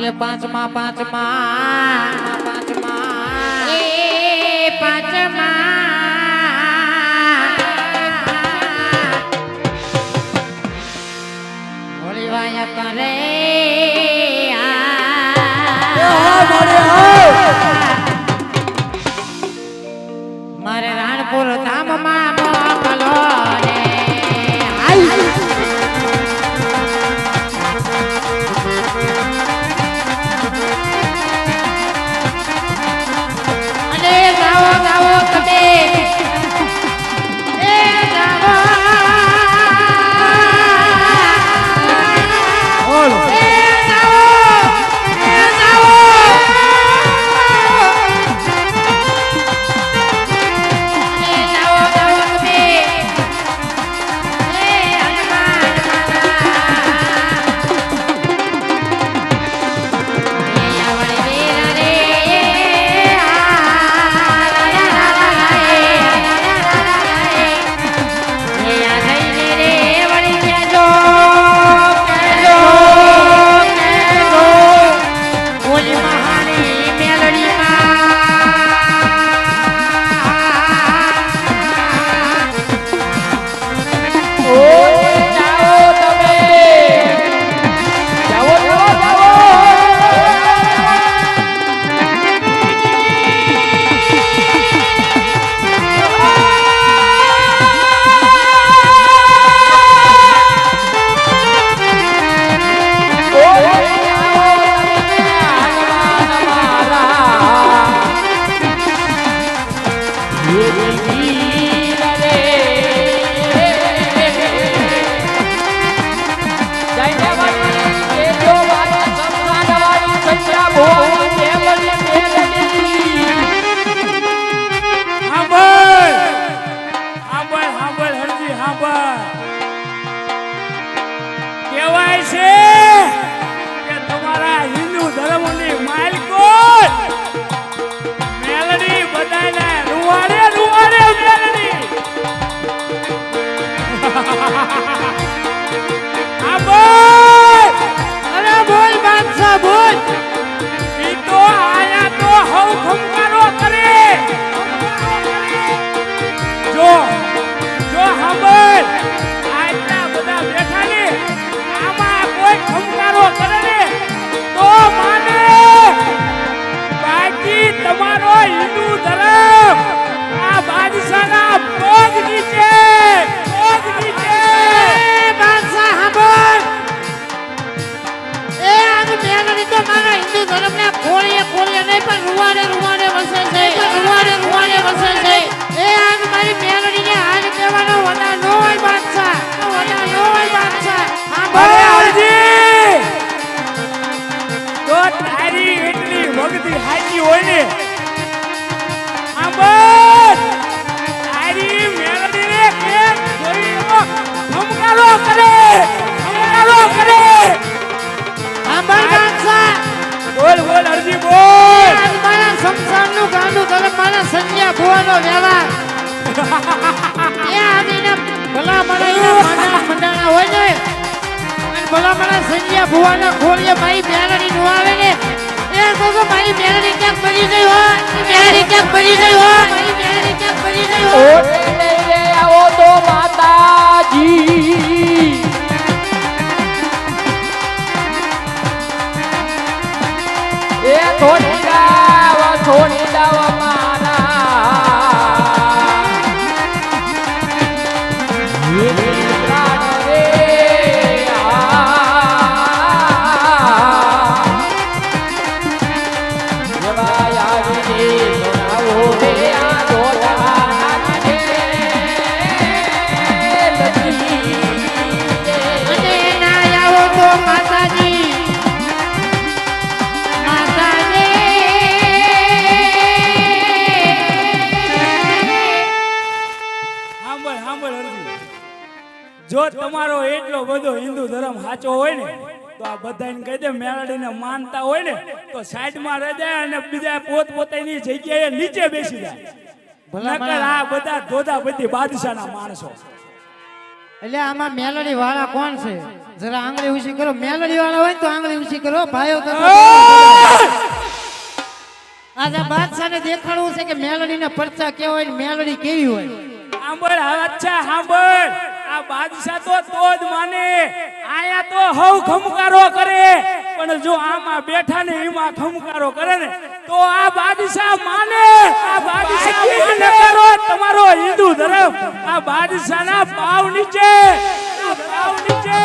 માટે પાંચમા પાંચમા પાંચમા. એ પાંચમા. કરે મારે મારી મેલડી નો આવે ને, એ તો મારી મેલડી ક્યાંક બની ગઈ હોય મેલડી ક્યાંક બની ગઈ હોય, મારી મેલડી ક્યાંક બની ગઈ હોય. આવો તો માતાજી. એ થોડી ગાવા, થોડી જો તમારો એટલો બધો હિન્દુ ધર્મ સાચો હોય ને તો આ બધાને કહી દે મેલડીને માનતા હોય ને તો સાઈડમાં રહી જાય અને બીજા પોત પોતાની જગ્યાએ નીચે બેસી જાય. નકર આ બધા ધોધા બધી બાદશાહના માણસો. એટલે આમાં મેલડી વાળા કોણ છે? જરા આંગળી ઊંચી કરો. મેલડી વાળા હોય તો આંગળી ઊંચી કરો. ભાઈઓ તો આજે બાદશાહને દેખાડવું છે કે મેલડીના પરચા કેવા હોય ને મેલડી કેવી હોય? સાંભળ અચ્છા સાંભળ. આ બાદશાહ તો તો જ માને. આયા તો હવ ખમકારો કરે. પણ જો આમાં બેઠા ને એમાં ખમકારો કરે ને તો આ બાદશાહ માને. આ બાદશાહ માને કરો. તમારો હિન્દુ ધર્મ આ બાદશાહના પાવ નીચે. પાવ નીચે.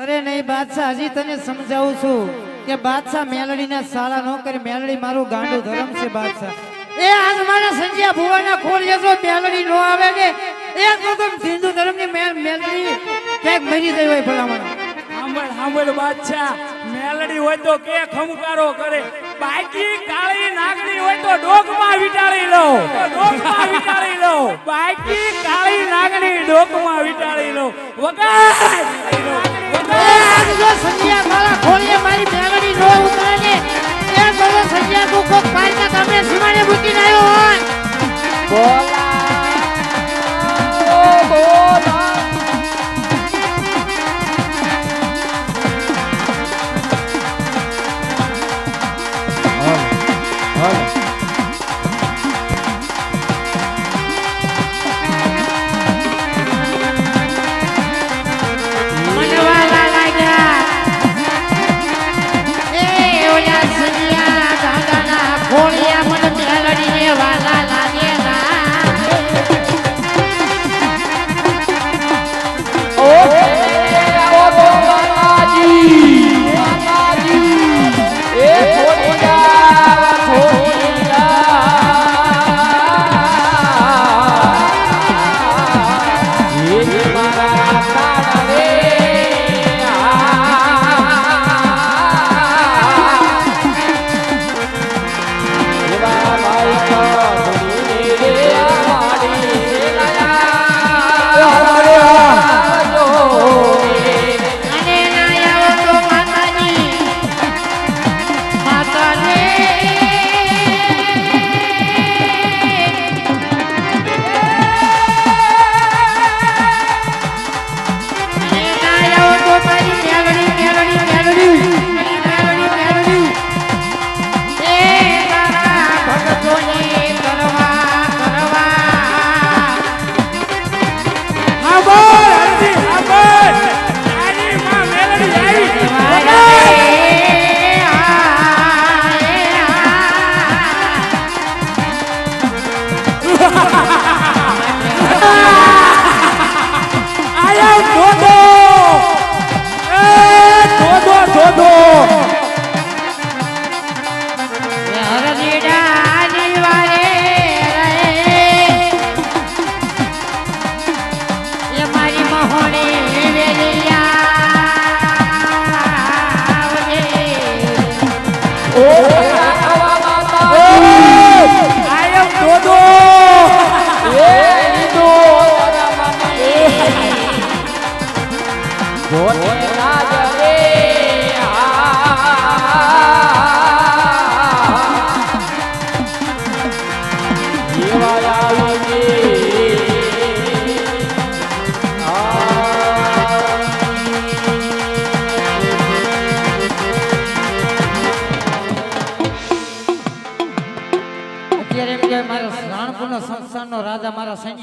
અરે નહીં બાદશાહ હજી તને સમજાવું છું કે બાદશાહ મેલડીના સારા ન કરે. મેલડી મારું ગાંડું ધર્મ છે બાદશાહ. એ આજ મારા સંજ્યા ભુવાના ખોલીએ જો મેલડી નો આવે ને એ તો તમ હિન્દુ ધર્મની મેલ મેલડી ક્યાંક મરી ગઈ હોય ભલામણ. સાંભળ સાંભળ બાદશાહ મેલડી હોય તો કે ખમકારો કરે. બાકી કાળી નાગણી હોય તો ડોકમાં વિટાળી લો. ડોકમાં વિટાળી લો. બાકી કાળી નાગણી ડોકમાં વિટાળી લો. આજ જો સંજ્યા મારા ખોલીએ મારી મેલડી નો ઉતરે સંજ્યા તું કોક પારના ગામડે સીમાડે મૂકીને આવ્યો હોય. બોલા બોલા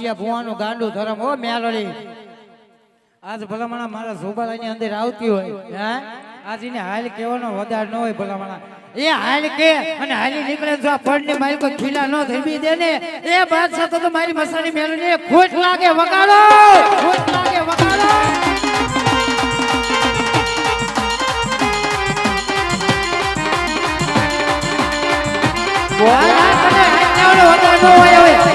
મારા સંજિયા ભુવાનું ગાંડું ધરમ. હો મેલડી આજ ભલામણા મારા ઝોબાલાની અંદર આવતી હોય, હે? આજ એને હાલ કેવાનો વધાર ન હોય ભલામણા. એ હાલ કે અને હાલી નીકળે જો આ પડને મારી કોઈ ખીલા ન ધરબી દે ને, એ બાદશાહ તો મારી મસાની મેલડી ખોટ લાગે, વગાડો! ખોટ લાગે, વગાડો! બોલા તને હાલ કેવાનો વધાર ન હોય હવે.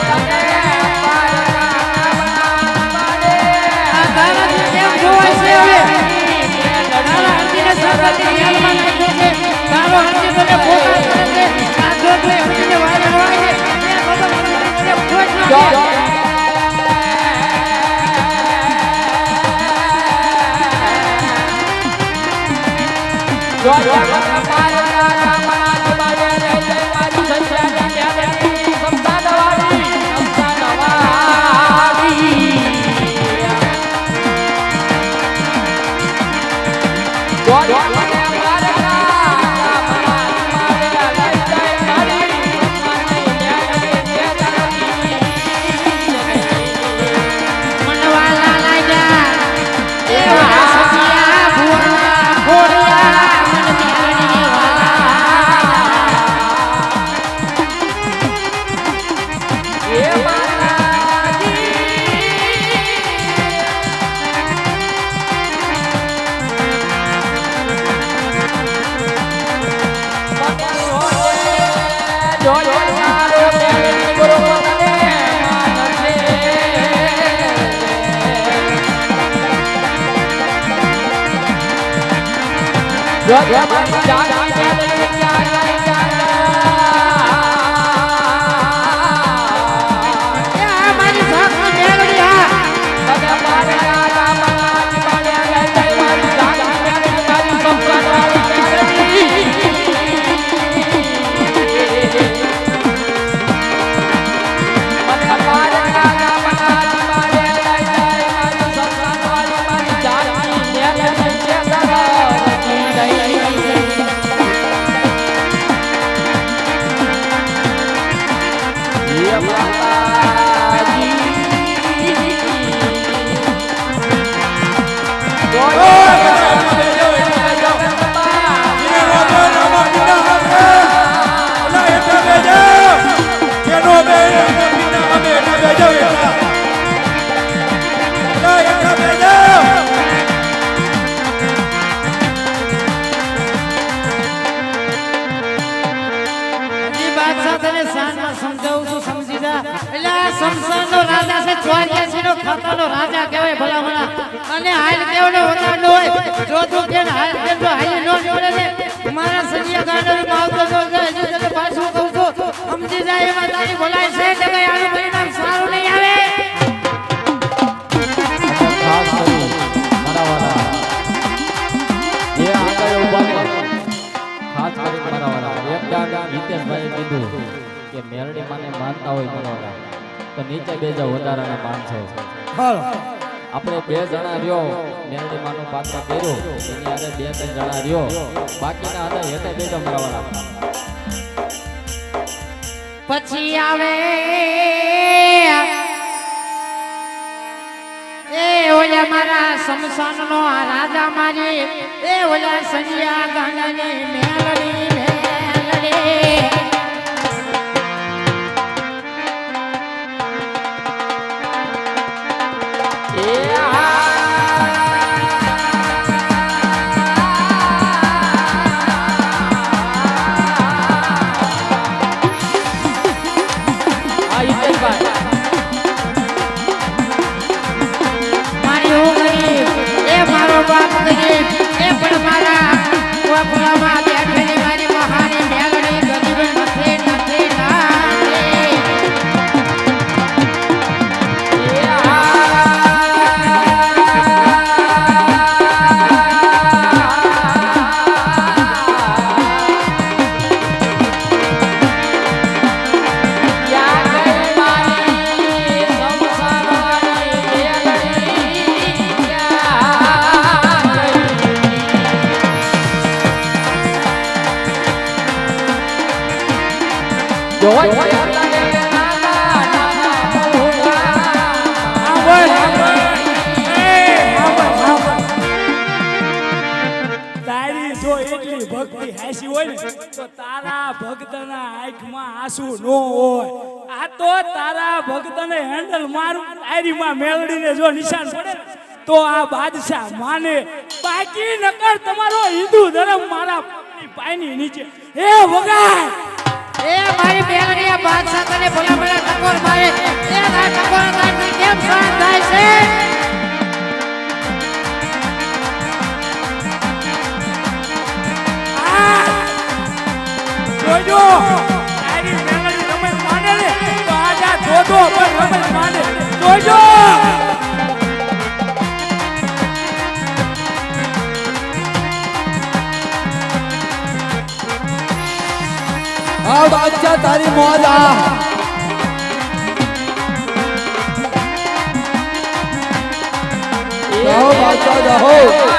Go, go, go. જો જો માનતા હોય વાલા તો નીચે બે જાવ વધારાના માણસો. આપણે બે જણા રહ્યો મેરડી માનું પાત્ર કર્યું એની આરે બે ત્રણ જણા રહ્યો. બાકીના હતા હેઠે બે જાવ પછી આવે એ ઓલા મારા શમશાનનો રાજા મારી એ ઓલા સંજ્યા ગાંડાની મેલડી મેલડી. ભક્તિ હાસી હોય ને તારા ભક્તના આંખમાં આંસુ નો હોય આ તો તારા ભક્તને હેન્ડલ મારું તારીમાં મેલડીને જો નિશાન પડે તો આ બાદશાહ માને બાકી નકર તમારો હિન્દુ ધર્મ મારા પાયની નીચે. એ વગાય એ મારી બેગડીયા બાદશાહ તને ભલા ભલા ટકોર મારે એ આ ટકોર બાદશાહ તારી મોજ આ. જાઓ બાદશાહ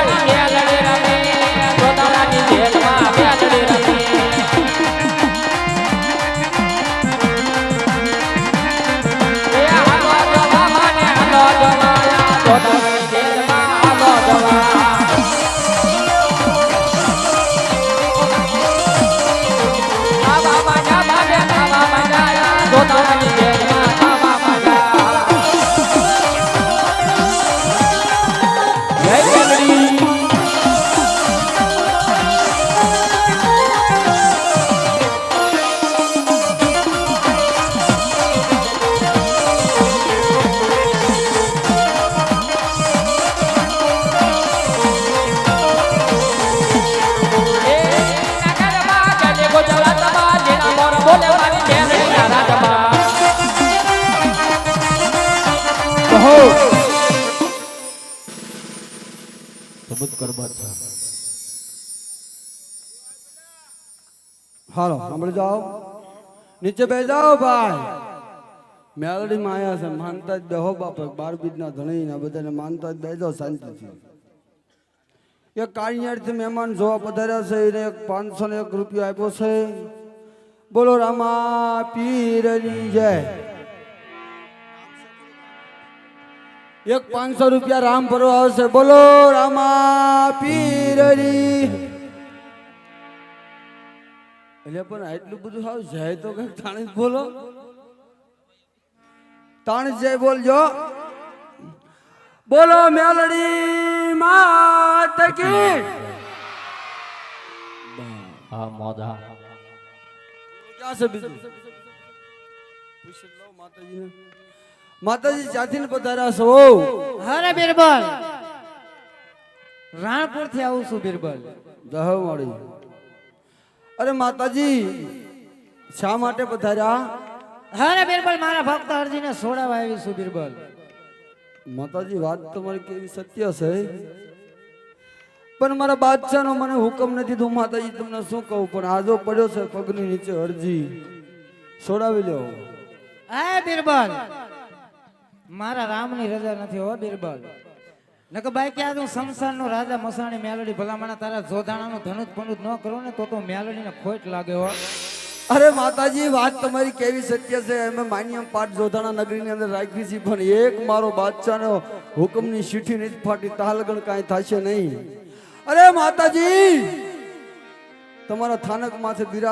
કર હાલો, સાંભળી જાઓ. નીચે બે જાઓ ભાઈ. મેલડીમાં માયા છે, માનતા જ બેહો બાપ, બાર બીજના ધણી ને બધાને માનતા જ બેજો શાંતિથી. એક કાળિયારથી મહેમાન જોવા પધાર્યા છે, એને એક પાંચસો ને એક રૂપિયો આપ્યો છે. બોલો, રામા પીરની જય. એક પાંચસો રૂપિયા રામ ભરો આવશે. બોલો રામા પીરરી એટલે પણ આટલું બધું હાવ જાય તો કઈ તાણી બોલો. તાણી જય બોલજો. બોલો મેલડી માત કી. હા મોદા ક્યાં છે બીજું? પૂછી લો માતાજીને. માતાજી ત્યાંથી પધાર્યા છો? હરે બિરબલ. રાણપુરથી આવું છું બિરબલ. દહ મળી. અરે માતાજી શા માટે પધાર્યા? હરે બિરબલ મારા ભક્ત અરજીને સોડાવા આવી છું બિરબલ. માતાજી વાત તમારી કેવી સત્ય છે? પણ મારા બાદશાહનો મને હુકમ નથી તો માતાજી તમને શું કહું? પણ આજો પડ્યો છે પગની નીચે અરજી છોડાવી લો હા બિરબલ. મારા રામની રજા નથી હો, બિરબલ. નકર બાઈ, ક્યાં હું સંસારનો રાજા મસાણી મેલડી ભલામણા તારા જોધાણાનું ધનુત પનુત ન કરો ને, તો તો મેલડીને ખોટ લાગે હો. અરે માતાજી, વાત તમારી કેવી સત્ય છે? અમે માન્યમ પાઠ જોધાણા નગરીની અંદર રાખી છે, પણ એક મારો બાદશાહનો હુકમની શીઠી નથી ફાટી તાલગણ કાંઈ થશે નહીં. અરે માતાજી, તમારા થાનક માથે બિરાજ